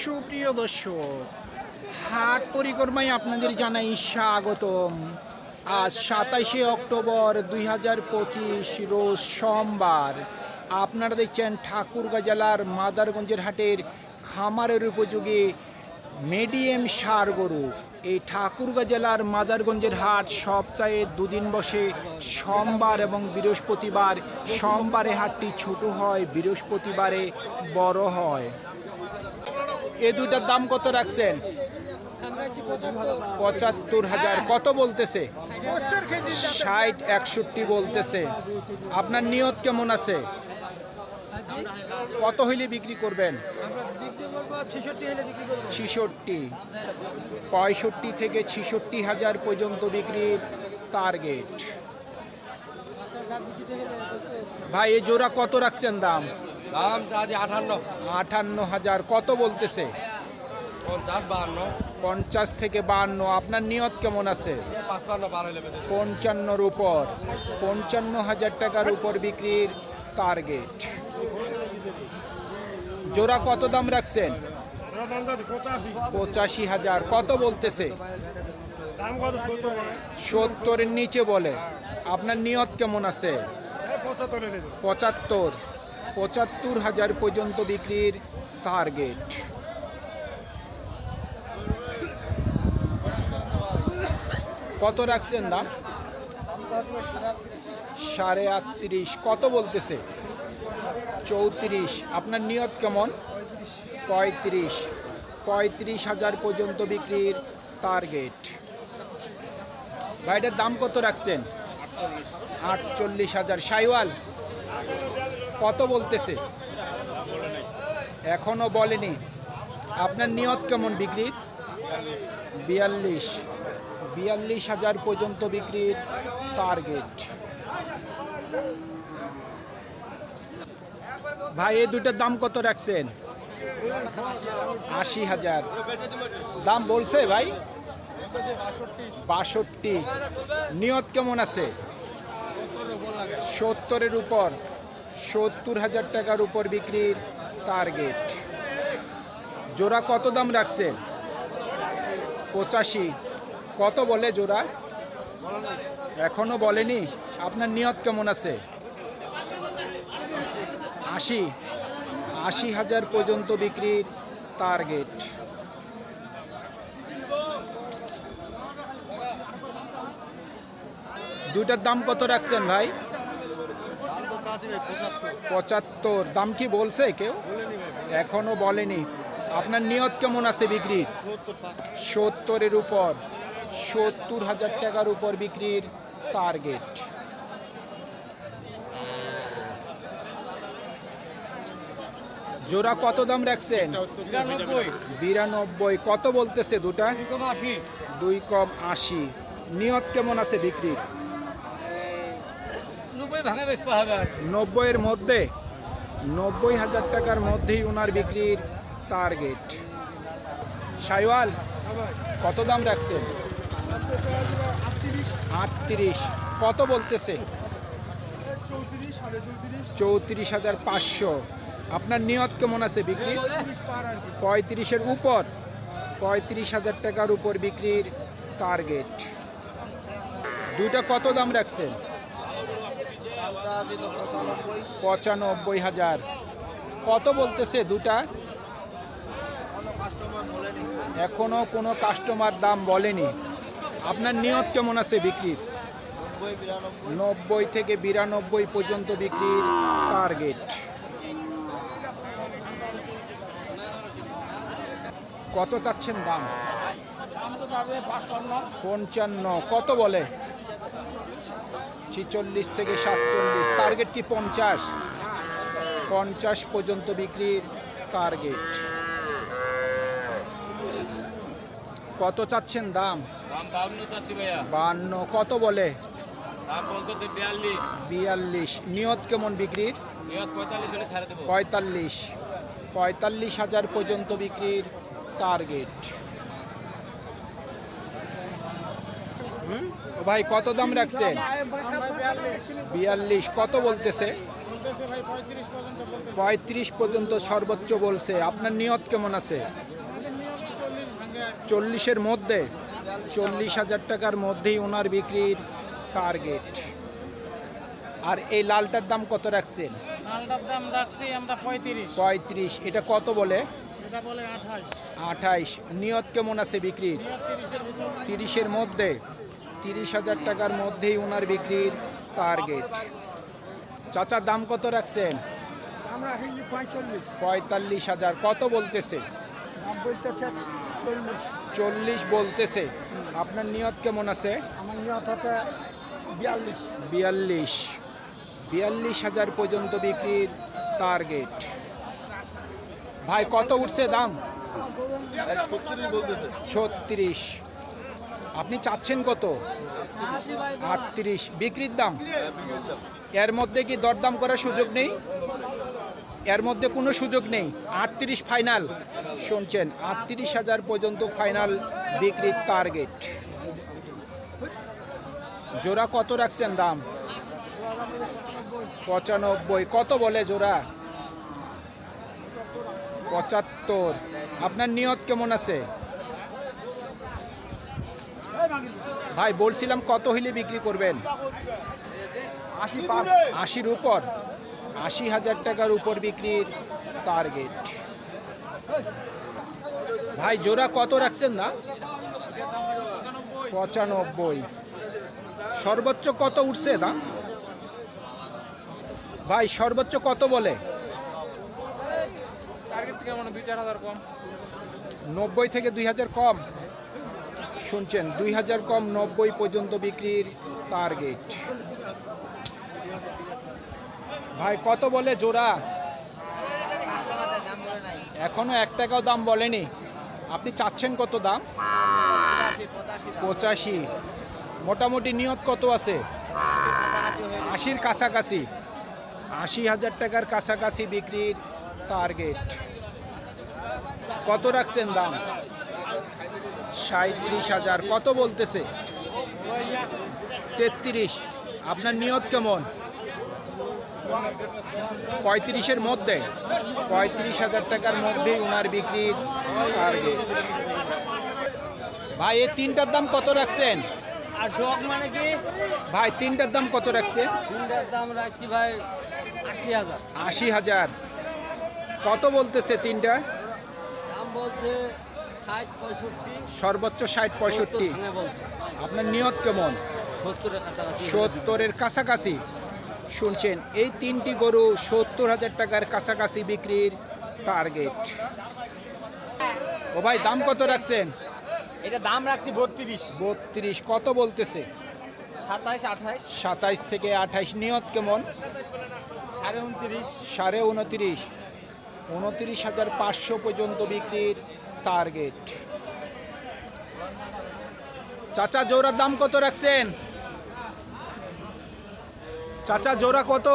সুপ্রিয় দর্শক, হাট পরিক্রমায় আপনাদের জানাই স্বাগতম। আজ সাতাইশে অক্টোবর দুই হাজার পঁচিশ রোজ সোমবার। আপনারা দেখছেন ঠাকুরগাঁ জেলার মাদারগঞ্জের হাটের খামারের উপযোগী মিডিয়াম সার গরু। এই ঠাকুরগাঁ জেলার মাদারগঞ্জের হাট সপ্তাহে দুদিন বসে সোমবার এবং বৃহস্পতিবার। সোমবারে হাটটি ছোট হয়, বৃহস্পতিবারে বড় হয়। এ দুইটার দাম কত রাখছেন? পঁচাত্তর হাজার। কত বলতেছে? ষাট, একষট্টি বলতেছে। আপনার নিয়ত কেমন আছে? কত হইলে বিক্রি করবেন? ছিষট্টি। পঁয়ষট্টি থেকে ছিষট্টি হাজার পর্যন্ত বিক্রির টার্গেট। ভাই, এই জোড়া কত রাখছেন দাম? দাম আঠান্ন। আটান্ন হাজার কত বলতেছে? পঞ্চাশ বাহান্ন। পঞ্চাশ থেকে বাহান্ন আপনার নিয়ত কেমন আছে? পঞ্চান্নর উপর পঞ্চান্ন হাজার টাকার উপর বিক্রির টার্গেট জোড়া কত দাম রাখছেন? পঁচাশি হাজার কত বলতেছে? দাম কত সত্তর সত্তরের নিচে বলে। আপনার নিয়ত কেমন আছে? পঁচাত্তর। পঁচাত্তর হাজার পর্যন্ত বিক্রির টার্গেট কত রাখছেন দাম? সাড়ে আটত্রিশ। কত বলতেছে? চৌত্রিশ। আপনার নিয়ত কেমন? পঁয়ত্রিশ। পঁয়ত্রিশ হাজার পর্যন্ত বিক্রির টার্গেট ভাইটার দাম কত রাখছেন? আটচল্লিশ হাজার। সাইওয়াল? কত বলতেছে? এখনও বলেনি। আপনার নিয়ত কেমন বিক্রির? বিয়াল্লিশ। বিয়াল্লিশ হাজার পর্যন্ত বিক্রির টার্গেট ভাই, এই দুটার দাম কত রাখছেন? আশি হাজার। দাম বলছে ভাই? বাষট্টি। নিয়ত কেমন আছে? সত্তরের উপর। সত্তর হাজার টাকার উপর বিক্রির টার্গেট জোড়া কত দাম রাখছে পঁচাশি। কত বলে জোড়া? এখনও বলেনি? আপনার নিয়ত কেমন আছে? আশি। আশি হাজার পর্যন্ত বিক্রির টার্গেট দুইটার দাম কত রাখছেন ভাই? পঁচাত্তর। দাম কি বলছে কেউ? এখনও বলেনি। আপনার নিয়ত কেমন আছে বিক্রির সত্তরের উপর। সত্তর হাজার টাকার উপর বিক্রির টার্গেট জোড়া কত দাম রাখছেন? বিরানব্বই। কত বলতেছে দুটা? দুই কম আশি। নিয়ত কেমন আছে বিক্রির? নব্বইয়ের মধ্যে, নব্বই হাজার টাকার মধ্যেই ওনার বিক্রির টার্গেট সাইওয়াল, কত দাম রাখছেন? আটত্রিশ। কত বলতেছে? চৌত্রিশ হাজার পাঁচশো। আপনার নিয়ত কেমন আছে বিক্রি পঁয়ত্রিশের উপর, পঁয়ত্রিশ হাজার টাকার উপর বিক্রির টার্গেট দুইটা কত দাম রাখছেন? পঁচানব্বই হাজার। কত বলতেছে দুটা? এখনও কোনো কাস্টমার দাম বলেনি। আপনার নিয়ত কেমন আছে বিক্রির? নব্বই থেকে বিরানব্বই পর্যন্ত বিক্রির টার্গেট কত চাচ্ছেন দাম? পঞ্চান্ন। কত বলে? ছিচল্লিশ থেকে সাতচল্লিশ। টার্গেট কি পঞ্চাশ? পঞ্চাশ পর্যন্ত বিক্রির টার্গেট কত চাচ্ছেন দাম? বান্ন কত বলে? বিয়াল্লিশ। নিয়ত কেমন বিক্রির? পঁয়তাল্লিশ পঁয়তাল্লিশ। হাজার পর্যন্ত বিক্রির টার্গেট ও ভাই কত দাম রাখছেন বিয়াল্লিশ। কত বলতেছে? পঁয়ত্রিশ পর্যন্ত সর্বোচ্চ বলছে। আপনার নিয়ত কেমন আছে? চল্লিশের মধ্যে? চল্লিশ হাজার টাকার মধ্যেই ওনার বিক্রির টার্গেট আর এই লালটার দাম কত রাখছেন? রাখছি পঁয়ত্রিশ। এটা কত বলে? আঠাইশ নিয়ত কেমন আছে বিক্রির? তিরিশের মধ্যে? তিরিশ হাজার টাকার মধ্যেই ওনার বিক্রির টার্গেট চাচার দাম কত রাখছেন? পঁয়তাল্লিশ। হাজার। কত বলতেছে? চল্লিশ। চল্লিশ বলতেছে। আপনার নিয়ত কেমন আছে? আমার নিয়ত হচ্ছে বিয়াল্লিশ। বিয়াল্লিশ। বিয়াল্লিশ হাজার পর্যন্ত বিক্রির টার্গেট ভাই কত উঠছে দাম? ছত্রিশ। আপনি চাচ্ছেন কত? আটত্রিশ। বিক্রির দাম? এর মধ্যে কি দরদাম করার সুযোগ নেই? এর মধ্যে কোনো সুযোগ নেই। আটত্রিশ ফাইনাল। শুনছেন, আটত্রিশ হাজার পর্যন্ত ফাইনাল বিক্রির টার্গেট। জোড়া কত রাখছেন দাম? পঁচানব্বই। কত বলে জোড়া? পঁচাত্তর। আপনার নিয়ত কেমন আছে? ভাই বলছিলাম কত হইলে বিক্রি করবেন? আশি আশির উপর। আশি হাজার টাকার উপর বিক্রির টার্গেট ভাই জোড়া কত রাখছেন না? পঁচানব্বই। সর্বোচ্চ কত উঠছে না? ভাই সর্বোচ্চ কত বলে? মানে নব্বই থেকে দুই হাজার কম। শুনছেন, দুই হাজার কম নব্বই পর্যন্ত বিক্রির টার্গেট ভাই, কত বলে জোড়া? এখনও এক টাকাও দাম বলেনি। আপনি চাচ্ছেন কত দাম? পঁচাশি। মোটামুটি নিয়ত কত আছে? আশির কাছাকাছি। আশি হাজার টাকার কাছাকাছি বিক্রির টার্গেট কত রাখছেন দাম? সাঁত্রিশ হাজার। কত বলতেছে? তেত্রিশ। আপনার নিয়ত কেমন? পঁয়ত্রিশের মধ্যে। পঁয়ত্রিশ হাজার টাকার মধ্যেই ওনার বিক্রি টার্গেট ভাই এই তিনটার দাম কত রাখছেন? আর ডগ মানে কি? ভাই তিনটার দাম কত রাখছে তিনটার দাম রাখছি ভাই আশি হাজার। আশি হাজার। কত বলতেছে তিনটা? দাম বলছে ষাট পঁয়ষট্টি। সর্বোচ্চ ষাট পঁয়ষট্টি। আপনার নিয়ত কেমন? সত্তরের কাছাকাছি। সত্তরের কাছাকাছি। শুনছেন এই তিনটি গরু সত্তর হাজার টাকার কাছাকাছি বিক্রির টার্গেট ও ভাই দাম কত রাখছেন? এটা দাম রাখছি বত্রিশ। বত্রিশ কত বলতেছে? সাতাইশ আঠাইশ। সাতাইশ থেকে আঠাইশ নিয়ত কেমন? সাড়ে উনত্রিশ। সাড়ে উনত্রিশ। উনত্রিশ হাজার পাঁচশো পর্যন্ত বিক্রির টার্গেট চাচা জোড়ার দাম কত রাখছেন? চাচা জোড়া কত?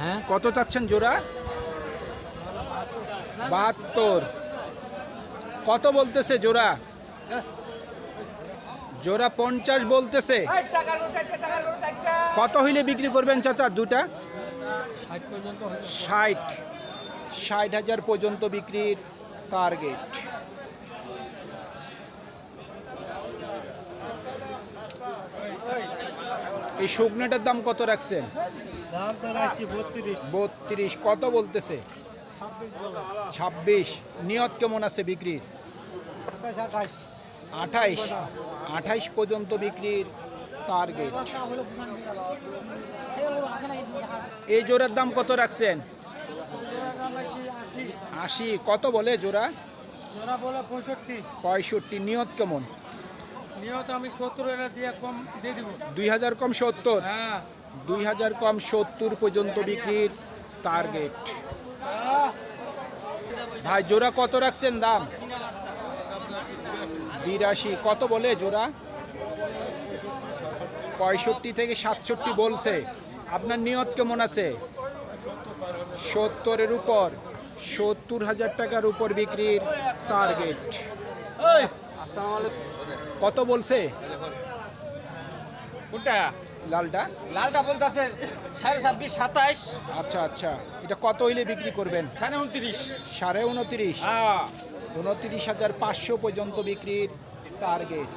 হ্যাঁ? কত চাচ্ছেন জোড়া? বাহাত্তর। কত বলতেছে জোড়া? জোড়া পঞ্চাশ বলতেছে। কত হইলে বিক্রি করবেন চাচা দুটা? ষাট ষাট। ষাট হাজার পর্যন্ত বিক্রির টার্গেট এই শুকনোটার দাম কত রাখছেন? বত্রিশ। কত বলতেছে? ছাব্বিশ। নিয়ত কেমন আছে বিক্রির? আঠাইশ। আঠাইশ পর্যন্ত বিক্রির টার্গেট এই জোরের দাম কত রাখছেন? আশি কত বলে জোড়া? ওরা বলে পঁয়ষট্টি। পঁয়ষট্টি নিয়ত কেমন? নিয়ত আমি সত্তর দিয়ে কম দিয়ে দিব। দুই হাজার কম সত্তর? হ্যাঁ। দুই হাজার কম সত্তর পর্যন্ত বিক্রির টার্গেট ভাই জোড়া কত রাখছেন দাম? বিরাশি কত বলে জোড়া? পঁয়ষট্টি থেকে সাতষট্টি বলছে। আপনার নিয়ত কেমন আছে? সত্তরের উপর। সত্তর হাজার টাকার উপর বিক্রির টার্গেট কত বলছে? কোনটা? লালটা? লালটা বলতে আছে সাড়ে ছাব্বিশ সাতাইশ। আচ্ছা আচ্ছা। এটা কত হইলে বিক্রি করবেন? সাড়ে উনত্রিশ। সাড়ে উনত্রিশ। হ্যাঁ। উনত্রিশ হাজার পাঁচশো পর্যন্ত বিক্রির টার্গেট